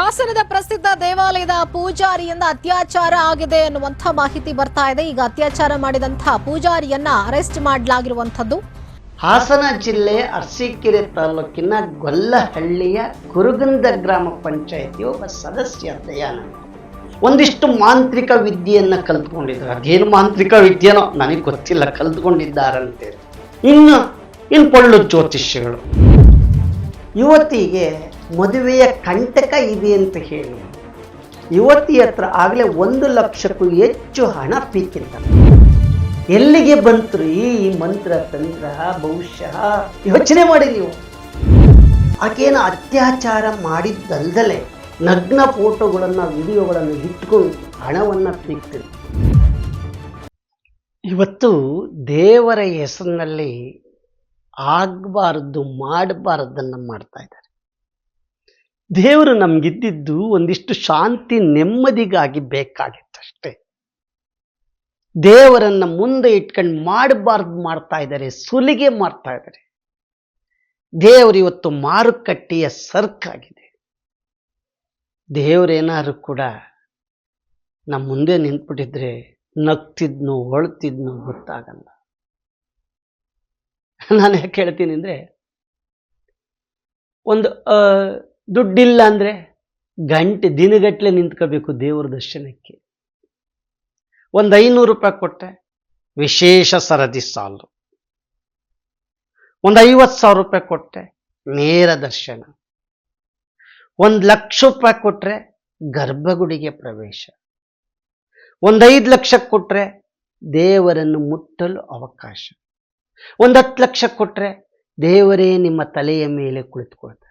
ಹಾಸನದ ಪ್ರಸಿದ್ಧ ದೇವಾಲಯದ ಪೂಜಾರಿಯಿಂದ ಅತ್ಯಾಚಾರ ಆಗಿದೆ ಎನ್ನುವಂತಹ ಮಾಹಿತಿ ಬರ್ತಾ ಇದೆ. ಈಗ ಅತ್ಯಾಚಾರ ಮಾಡಿದಂಥ ಪೂಜಾರಿಯನ್ನ ಅರೆಸ್ಟ್ ಮಾಡಲಾಗಿರುವಂತದ್ದು ಹಾಸನ ಜಿಲ್ಲೆ ಅರಸೀಕೆರೆ ತಾಲೂಕಿನ ಗೊಲ್ಲಹಳ್ಳಿಯ ಕುರುಗಂದ ಗ್ರಾಮ ಪಂಚಾಯತಿ ಒಬ್ಬ ಸದಸ್ಯ ದಯಾನಂದ. ಒಂದಿಷ್ಟು ಮಾಂತ್ರಿಕ ವಿದ್ಯೆಯನ್ನು ಕಲ್ತ್ಕೊಂಡಿದ್ದಾರೆ ಅದೇನು ಮಾಂತ್ರಿಕ ವಿದ್ಯೆನೋ ನನಗೆ ಗೊತ್ತಿಲ್ಲ, ಕಲ್ತ್ಕೊಂಡಿದ್ದಾರಂತೆ. ಇನ್ನು ಇನ್ನು ಪಳ್ಳು ಜ್ಯೋತಿಷ್ಯಗಳು. ಯುವತಿಗೆ ಮದುವೆಯ ಕಂಟಕ ಇದೆ ಅಂತ ಹೇಳಿ. ಯುವತಿ ಹತ್ರ ಆಗಲೇ ಒಂದು ಲಕ್ಷಕ್ಕೂ ಹೆಚ್ಚು ಹಣ ಪೀಕಿದ್ದಾರೆ ಎಲ್ಲಿಗೆ ಬಂತು ಈ ಮಂತ್ರ, ತಂತ್ರ, ಬಹುಶಃ? ಯೋಚನೆ ಮಾಡಿ ನೀವು. ಆಕೆನ ಅತ್ಯಾಚಾರ ಮಾಡಿದ್ದಲ್ದಲೆ ನಗ್ನ ಫೋಟೋಗಳನ್ನು, ವಿಡಿಯೋಗಳನ್ನು ಇಟ್ಕೊಂಡು ಹಣವನ್ನು ಪೀಕ್ತಿದ್ರು. ಇವತ್ತು ದೇವರ ಹೆಸರಿನಲ್ಲಿ ಆಗಬಾರ್ದು, ಮಾಡಬಾರ್ದನ್ನು ಮಾಡ್ತಾ ಇದ್ದಾರೆ. ದೇವರು ನಮಗಿದ್ದಿದ್ದು ಒಂದಿಷ್ಟು ಶಾಂತಿ ನೆಮ್ಮದಿಗಾಗಿ ಬೇಕಾಗಿತ್ತಷ್ಟೇ. ದೇವರನ್ನ ಮುಂದೆ ಇಟ್ಕೊಂಡು ಮಾಡಬಾರ್ದು ಮಾಡ್ತಾ ಇದ್ದಾರೆ, ಸುಲಿಗೆ ಮಾಡ್ತಾ ಇದ್ದಾರೆ. ದೇವರು ಇವತ್ತು ಮಾರುಕಟ್ಟೆಯ ಸರ್ಕಾಗಿದೆ ದೇವರೇನಾದ್ರು ಕೂಡ ನಮ್ಮ ಮುಂದೆ ನಿಂತ್ಬಿಟ್ಟಿದ್ರೆ ನಗ್ತಿದ್ನೋ ಹೊಳ್ತಿದ್ನೋ ಗೊತ್ತಾಗಲ್ಲ. ನಾನು ಯಾಕೆ ಹೇಳ್ತೀನಿ ಅಂದರೆ, ಒಂದು ದುಡ್ಡಿಲ್ಲ ಅಂದರೆ ಗಂಟೆ ದಿನಗಟ್ಟಲೆ ನಿಂತ್ಕೋಬೇಕು ದೇವರ ದರ್ಶನಕ್ಕೆ. ಒಂದು ಐನೂರು ರೂಪಾಯಿ ಕೊಟ್ಟೆ, ವಿಶೇಷ ಸರದಿ ಸಾಲು. ಒಂದು ಐವತ್ತು ಸಾವಿರ ರೂಪಾಯಿ ಕೊಟ್ಟೆ, ನೇರ ದರ್ಶನ. ಒಂದು ಲಕ್ಷ ರೂಪಾಯಿ ಕೊಟ್ಟರೆ ಗರ್ಭಗುಡಿಗೆ ಪ್ರವೇಶ. ಒಂದು ಐದು ಲಕ್ಷ ಕೊಟ್ಟರೆ ದೇವರನ್ನು ಮುಟ್ಟಲು ಅವಕಾಶ. ಒಂದು ಹತ್ತು ಲಕ್ಷ ಕೊಟ್ಟರೆ ದೇವರೇ ನಿಮ್ಮ ತಲೆಯ ಮೇಲೆ ಕುಳಿತುಕೊಳ್ತಾರೆ.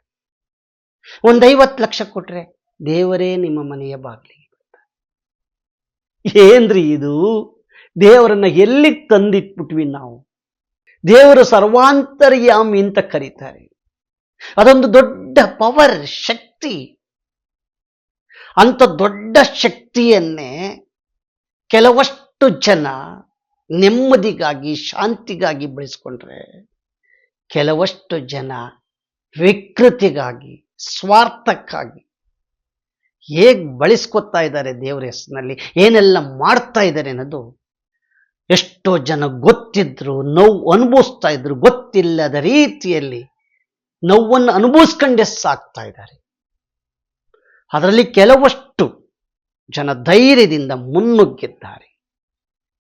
ಒಂದು ಐವತ್ತು ಲಕ್ಷ ಕೊಟ್ರೆ ದೇವರೇ ನಿಮ್ಮ ಮನೆಯ ಬಾಗಿಲಿಗೆ ಬರ್ತಾರೆ. ಏನ್ರಿ ಇದು? ದೇವರನ್ನ ಎಲ್ಲಿ ತಂದಿಟ್ಬಿಟ್ವಿ ನಾವು? ದೇವರು ಸರ್ವಾಂತರ್ಯಾಮಿ ಅಂತ ಕರೀತಾರೆ. ಅದೊಂದು ದೊಡ್ಡ ಪವರ್ ಶಕ್ತಿ. ಅಂತ ದೊಡ್ಡ ಶಕ್ತಿಯನ್ನೇ ಕೆಲವಷ್ಟು ಜನ ನೆಮ್ಮದಿಗಾಗಿ, ಶಾಂತಿಗಾಗಿ ಬೆಳೆಸ್ಕೊಂಡ್ರೆ ಕೆಲವಷ್ಟು ಜನ ವಿಕೃತಿಗಾಗಿ ಸ್ವಾರ್ಥಕ್ಕಾಗಿ ಹೇಗೆ ಬಳಸ್ಕೊತಾ ಇದ್ದಾರೆ ದೇವರ ಹೆಸರಿನಲ್ಲಿ, ಏನೆಲ್ಲ ಮಾಡ್ತಾ ಇದ್ದಾರೆ ಅನ್ನೋದು ಎಷ್ಟೋ ಜನ ಗೊತ್ತಿದ್ರು, ನೋವು ಅನುಭವಿಸ್ತಾ ಇದ್ರು, ಗೊತ್ತಿಲ್ಲದ ರೀತಿಯಲ್ಲಿ ನೋವನ್ನು ಅನುಭವಿಸ್ಕೊಂಡೆ ಸಾಕ್ತಾ ಇದ್ದಾರೆ. ಅದರಲ್ಲಿ ಕೆಲವಷ್ಟು ಜನ ಧೈರ್ಯದಿಂದ ಮುನ್ನುಗ್ಗಿದ್ದಾರೆ.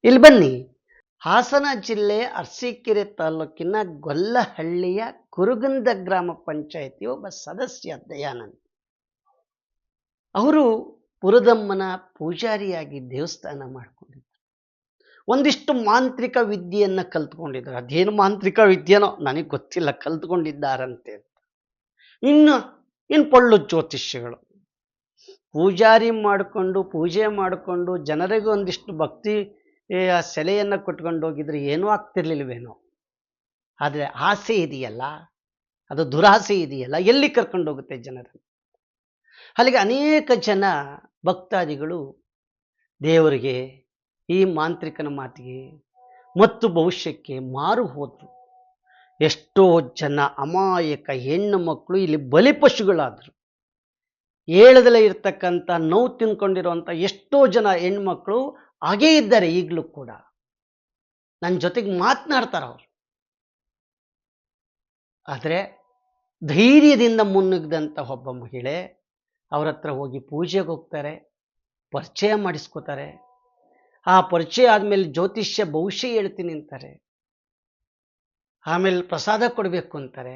ಇಲ್ಲಿ ಬನ್ನಿ. ಹಾಸನ ಜಿಲ್ಲೆ ಅರಸೀಕೆರೆ ತಾಲೂಕಿನ ಗೊಲ್ಲಹಳ್ಳಿಯ ಕುರುಗಂದ ಗ್ರಾಮ ಪಂಚಾಯಿತಿ ಒಬ್ಬ ಸದಸ್ಯ ದಯಾನಂದ್. ಅವರು ಪುರದಮ್ಮನ ಪೂಜಾರಿಯಾಗಿ ದೇವಸ್ಥಾನ ಮಾಡ್ಕೊಂಡಿದ್ರು. ಒಂದಿಷ್ಟು ಮಾಂತ್ರಿಕ ವಿದ್ಯೆಯನ್ನು ಕಲ್ತ್ಕೊಂಡಿದ್ರು. ಅದೇನು ಮಾಂತ್ರಿಕ ವಿದ್ಯೆನೋ ನನಗೆ ಗೊತ್ತಿಲ್ಲ, ಕಲ್ತ್ಕೊಂಡಿದ್ದಾರಂತೆ ಅಂತ. ಇನ್ನು ಇನ್ನು ಪೊಳ್ಳು ಜ್ಯೋತಿಷ್ಯಗಳು. ಪೂಜಾರಿ ಮಾಡಿಕೊಂಡು, ಪೂಜೆ ಮಾಡಿಕೊಂಡು ಜನರಿಗೆ ಒಂದಿಷ್ಟು ಭಕ್ತಿ ಏ, ಆ ಸೆಲೆಯನ್ನು ಕೊಟ್ಕೊಂಡು ಹೋಗಿದ್ರೆ ಏನೂ ಆಗ್ತಿರ್ಲಿಲ್ವೇನೋ. ಆದರೆ ಆಸೆ ಇದೆಯಲ್ಲ? ಅದು ದುರಾಸೆ ಇದೆಯಲ್ಲ? ಎಲ್ಲಿ ಕರ್ಕೊಂಡು ಹೋಗುತ್ತೆ ಜನರನ್ನು ಅಲ್ಲಿಗೆ ಅನೇಕ ಜನ ಭಕ್ತಾದಿಗಳು ದೇವರಿಗೆ ಈ ಮಾಂತ್ರಿಕನ ಮಾತಿಗೆ ಮತ್ತು ಭವಿಷ್ಯಕ್ಕೆ ಮಾರು ಹೋದರು. ಎಷ್ಟೋ ಜನ ಅಮಾಯಕ ಹೆಣ್ಣು ಮಕ್ಕಳು ಇಲ್ಲಿ ಬಲಿಪಶುಗಳಾದರು ಹೇಳದಲ್ಲೇ ಇರ್ತಕ್ಕಂಥ ನೋವು ತಿನ್ಕೊಂಡಿರುವಂಥ ಎಷ್ಟೋ ಜನ ಹೆಣ್ಮಕ್ಳು ಹಾಗೇ ಇದ್ದಾರೆ ಈಗಲೂ ಕೂಡ ನನ್ನ ಜೊತೆಗೆ ಮಾತನಾಡ್ತಾರೆ ಅವರು. ಆದರೆ ಧೈರ್ಯದಿಂದ ಮುನ್ನುಗ್ದಂಥ ಒಬ್ಬ ಮಹಿಳೆ ಅವ್ರ ಹತ್ರ ಹೋಗಿ ಪೂಜೆಗೆ ಹೋಗ್ತಾರೆ, ಪರಿಚಯ ಮಾಡಿಸ್ಕೋತಾರೆ. ಆ ಪರಿಚಯ ಆದಮೇಲೆ ಜ್ಯೋತಿಷ್ಯ ಭವಿಷ್ಯ ಹೇಳ್ತೀನಿ ಅಂತಾರೆ ಆಮೇಲೆ ಪ್ರಸಾದ ಕೊಡಬೇಕು ಅಂತಾರೆ.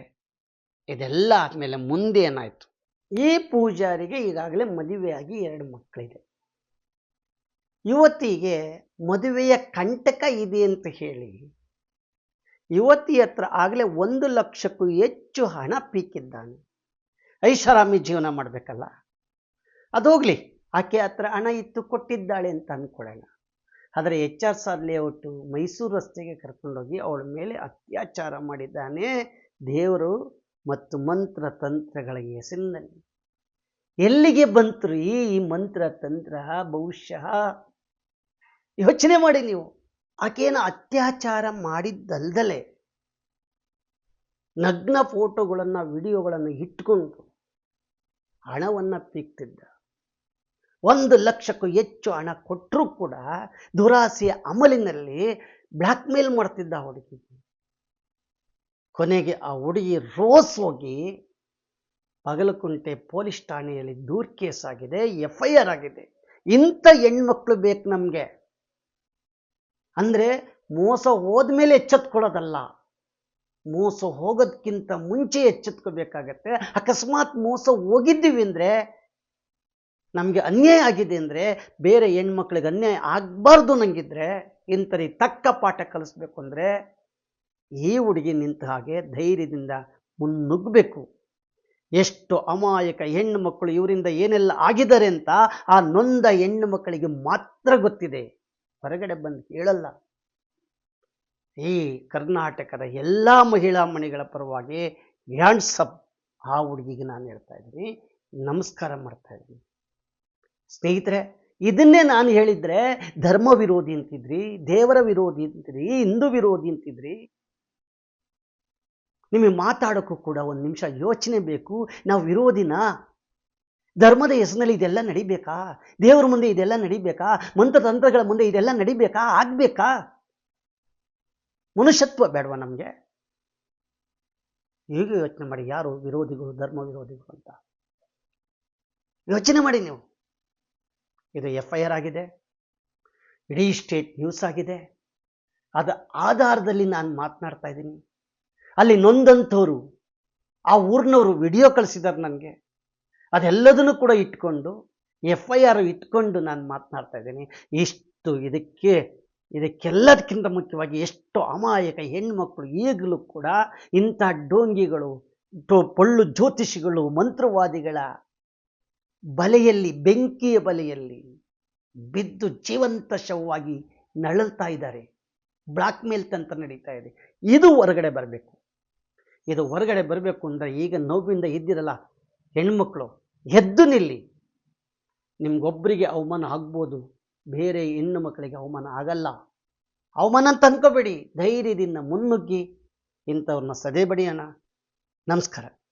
ಇದೆಲ್ಲ ಆದಮೇಲೆ ಮುಂದೆ ಏನಾಯಿತು? ಈ ಪೂಜಾರಿಗೆ ಈಗಾಗಲೇ ಮದುವೆಯಾಗಿ ಎರಡು ಮಕ್ಕಳಿದೆ ಯುವತಿಗೆ ಮದುವೆಯ ಕಂಟಕ ಇದೆ ಅಂತ ಹೇಳಿ, ಯುವತಿ ಹತ್ರ ಆಗಲೇ ಒಂದು ಲಕ್ಷಕ್ಕೂ ಹೆಚ್ಚು ಹಣ ಪೀಕಿದ್ದಾನೆ. ಐಷಾರಾಮಿ ಜೀವನ ಮಾಡಬೇಕಲ್ಲ ಅದೋಗ್ಲಿ ಆಕೆ ಹತ್ರ ಹಣ ಇತ್ತು, ಕೊಟ್ಟಿದ್ದಾಳೆ ಅಂತ ಅಂದ್ಕೊಳ್ಳೋಣ ಆದರೆ H R sir layout Mysuru ರಸ್ತೆಗೆ ಕರ್ಕೊಂಡೋಗಿ ಅವಳ ಮೇಲೆ ಅತ್ಯಾಚಾರ ಮಾಡಿದ್ದಾನೆ ದೇವರು ಮತ್ತು ಮಂತ್ರ ತಂತ್ರಗಳ ಹೆಸರಿನಲ್ಲಿ. ಎಲ್ಲಿಗೆ ಬಂತು ಈ ಮಂತ್ರ ತಂತ್ರ? ಬಹುಶಃ ಯೋಚನೆ ಮಾಡಿ ನೀವು. ಆಕೆಯನ್ನು ಅತ್ಯಾಚಾರ ಮಾಡಿದ್ದಲ್ದಲೆ ನಗ್ನ ಫೋಟೋಗಳನ್ನು, ವಿಡಿಯೋಗಳನ್ನು ಇಟ್ಕೊಂಡು ಹಣವನ್ನು ಪೀಕ್ತಿದ್ದ. ಒಂದು ಲಕ್ಷಕ್ಕೂ ಹೆಚ್ಚು ಹಣ ಕೊಟ್ಟರೂ ಕೂಡ ದುರಾಸೆಯ ಅಮಲಿನಲ್ಲಿ ಬ್ಲ್ಯಾಕ್ ಮೇಲ್ ಮಾಡ್ತಿದ್ದ ಹುಡುಗಿಗೆ ಕೊನೆಗೆ ಆ ಹುಡುಗಿ ರೋಸ್ ಹೋಗಿ ಪಗಲಕುಂಟೆ ಪೊಲೀಸ್ ಠಾಣೆಯಲ್ಲಿ ದೂರ್ ಕೇಸ್ ಆಗಿದೆ, ಎಫ್ ಐ ಆರ್ ಆಗಿದೆ. ಇಂಥ ಹೆಣ್ಮಕ್ಳು ಬೇಕು ನಮಗೆ. ಅಂದರೆ ಮೋಸ ಹೋದ್ಮೇಲೆ ಎಚ್ಚೆತ್ಕೊಳ್ಳೋದಲ್ಲ. ಮೋಸ ಹೋಗೋದಕ್ಕಿಂತ ಮುಂಚೆ ಎಚ್ಚೆತ್ಕೋಬೇಕಾಗತ್ತೆ. ಅಕಸ್ಮಾತ್ ಮೋಸ ಹೋಗಿದ್ದೀವಿ ಅಂದರೆ ನಮಗೆ ಅನ್ಯಾಯ ಆಗಿದೆ ಅಂದರೆ ಬೇರೆ ಹೆಣ್ಮಕ್ಳಿಗೆ ಅನ್ಯಾಯ ಆಗಬಾರ್ದು ನನಗಿದ್ರೆ ಇಂಥರಿ ತಕ್ಕ ಪಾಠ ಕಲಿಸ್ಬೇಕು ಅಂದರೆ ಈ ಹುಡುಗಿ ನಿಂತ ಹಾಗೆ ಧೈರ್ಯದಿಂದ ಮುನ್ನುಗ್ಗಬೇಕು ಎಷ್ಟು ಅಮಾಯಕ ಹೆಣ್ಣು ಮಕ್ಕಳು ಇವರಿಂದ ಏನೆಲ್ಲ ಆಗಿದ್ದಾರೆ ಅಂತ ಆ ನೊಂದ ಹೆಣ್ಣು ಮಕ್ಕಳಿಗೆ ಮಾತ್ರ ಗೊತ್ತಿದೆ. ಹೊರಗಡೆ ಬಂದು ಕೇಳಲ್ಲ. ಈ ಕರ್ನಾಟಕದ ಎಲ್ಲ ಮಹಿಳಾ ಮಣಿಗಳ ಪರವಾಗಿ ಹ್ಯಾಂಡ್ಸಪ್ ಆ ಹುಡುಗಿಗೆ ನಾನು ಹೇಳ್ತಾ ಇದ್ದೀನಿ. ನಮಸ್ಕಾರ ಮಾಡ್ತಾ ಇದ್ದೀನಿ. ಸ್ನೇಹಿತರೆ, ಇದನ್ನೇ ನಾನು ಹೇಳಿದ್ರೆ ಧರ್ಮ ವಿರೋಧಿ ಅಂತಿದ್ರಿ, ದೇವರ ವಿರೋಧಿ ಅಂತಿದ್ರಿ, ಹಿಂದೂ ವಿರೋಧಿ ಅಂತಿದ್ರಿ. ನಿಮಗೆ ಮಾತಾಡೋಕ್ಕೂ ಕೂಡ ಒಂದು ನಿಮಿಷ ಯೋಚನೆ ಬೇಕು. ನಾವು ವಿರೋಧಿನಾ? ಧರ್ಮದ ಹೆಸರಿನಲ್ಲಿ ಇದೆಲ್ಲ ನಡಿಬೇಕಾ? ದೇವರ ಮುಂದೆ ಇದೆಲ್ಲ ನಡಿಬೇಕಾ? ಮಂತ್ರತಂತ್ರಗಳ ಮುಂದೆ ಇದೆಲ್ಲ ನಡಿಬೇಕಾ? ಆಗ್ಬೇಕಾ? ಮನುಷ್ಯತ್ವ ಬೇಡವಾ ನಮಗೆ? ಈಗ ಯೋಚನೆ ಮಾಡಿ? ಯಾರು ವಿರೋಧಿಗಳು, ಧರ್ಮ ವಿರೋಧಿಗಳು ಅಂತ? ಯೋಚನೆ ಮಾಡಿ ನೀವು. ಇದು ಎಫ್ ಐ ಆರ್ ಆಗಿದೆ. ಇಡೀ ಸ್ಟೇಟ್ ನ್ಯೂಸ್ ಆಗಿದೆ. ಅದ ಆಧಾರದಲ್ಲಿ ನಾನು ಮಾತನಾಡ್ತಾ ಇದ್ದೀನಿ. ಅಲ್ಲಿ ನೊಂದಂಥವರು, ಆ ಊರಿನವರು ವಿಡಿಯೋ ಕಳಿಸಿದ್ದಾರೆ ನನಗೆ. ಅದೆಲ್ಲದನ್ನು ಕೂಡ ಇಟ್ಕೊಂಡು ಎಫ್ ಐ ಆರ್ ಇಟ್ಕೊಂಡು ನಾನು ಮಾತನಾಡ್ತಾ ಇದ್ದೀನಿ. ಇಷ್ಟು ಇದಕ್ಕೆ, ಇದಕ್ಕೆಲ್ಲದಕ್ಕಿಂತ ಮುಖ್ಯವಾಗಿ ಎಷ್ಟು ಅಮಾಯಕ ಹೆಣ್ಮಕ್ಳು, ಈಗಲೂ ಕೂಡ ಇಂಥ ಡೋಂಗಿಗಳು ಪೊಳ್ಳು ಜ್ಯೋತಿಷಿಗಳು, ಮಂತ್ರವಾದಿಗಳ ಬಲೆಯಲ್ಲಿ, ಬೆಂಕಿಯ ಬಲೆಯಲ್ಲಿ ಬಿದ್ದು ಜೀವಂತ ಶವವಾಗಿ ನಳಲ್ತಾ ಇದ್ದಾರೆ. ಬ್ಲಾಕ್ ಮೇಲ್ ತಂತ್ರ ನಡೀತಾ ಇದೆ. ಇದು ಹೊರಗಡೆ ಬರಬೇಕು. ಇದು ಹೊರಗಡೆ ಬರಬೇಕು ಅಂದರೆ ಈಗ ನೋವಿಂದ ಇದ್ದಿರಲ್ಲ ಹೆಣ್ಮಕ್ಳು. ಎದ್ದು ನಿಲ್ಲಿ. ನಿಮ್ಗೊಬ್ಬರಿಗೆ ಅವಮಾನ ಆಗ್ಬೋದು. ಬೇರೆ ಹೆಣ್ಣು ಮಕ್ಕಳಿಗೆ ಅವಮಾನ ಆಗಲ್ಲ. ಅವಮಾನ ಅಂತ ಅನ್ಕೋಬೇಡಿ ಧೈರ್ಯದಿಂದ ಮುನ್ನುಗ್ಗಿ ಇಂಥವ್ರನ್ನ ಸದೆ ಬಡಿಯೋಣ ನಮಸ್ಕಾರ.